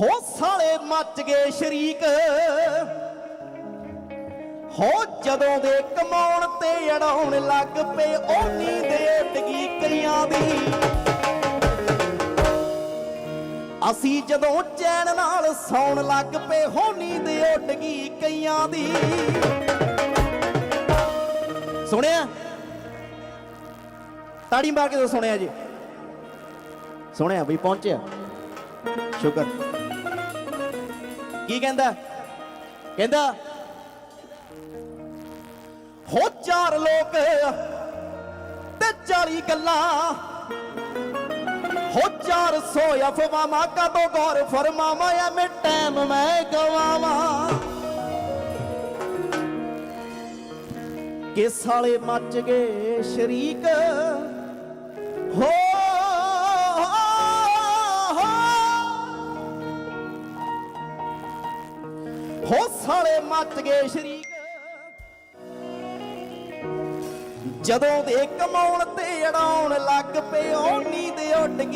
ਹੋ ਸਾਲੇ ਮੱਚ ਗਏ ਸ਼ਰੀਕ। ਹੋ ਜਦੋਂ ਦੇ ਕਮਾਉਣ ਤੇ ਅੜਾਉਣ ਲੱਗ ਪਏ ਉਹ ਨੀਂਦ ਉੱਡ ਕਈਆਂ ਦੀ। ਅਸੀਂ ਜਦੋਂ ਚੈਨ ਨਾਲ ਸੌਣ ਲੱਗ ਪਏ ਹੋਨੀ ਦੇ ਉੱਡ ਗਈ ਕਈਆਂ ਦੀ। ਸੁਣਿਆ? ਤਾੜੀ ਮਾਰ ਕੇ ਤਾਂ ਸੁਣਿਆ ਜੀ। ਸੁਣਿਆ ਵੀ ਪਹੁੰਚਿਆ। ਸ਼ੁਕਰ। ਕੀ ਕਹਿੰਦਾ? ਕਹਿੰਦਾ, ਹੋ ਚਾਰ ਲੋਕ ਤੇ 40 ਗੱਲਾਂ। ਹੋ 400 ਅਫਵਾਹਾਂ, ਕਦੋਂ ਗੌਰ ਫਰਮਾਵਾਂ, ਐਵੇਂ ਟਾਈਮ ਮੈਂ ਗਵਾਵਾਂ। ਕਿ ਸਾਲੇ ਮੱਚ ਗਏ ਸ਼ਰੀਕ? ਹੋ ਹੋ ਸਾਲੇ ਮੱਚ ਗਏ। ਸ਼ਰੀਕ ਜਦੋਂ ਦੇ ਕਮਾਉਣ ਤੇ ਅੜਾਉਣ ਲੱਗ ਪਏ ਉਹ ਨੀਂਦ ਉੱਡ ਗਈ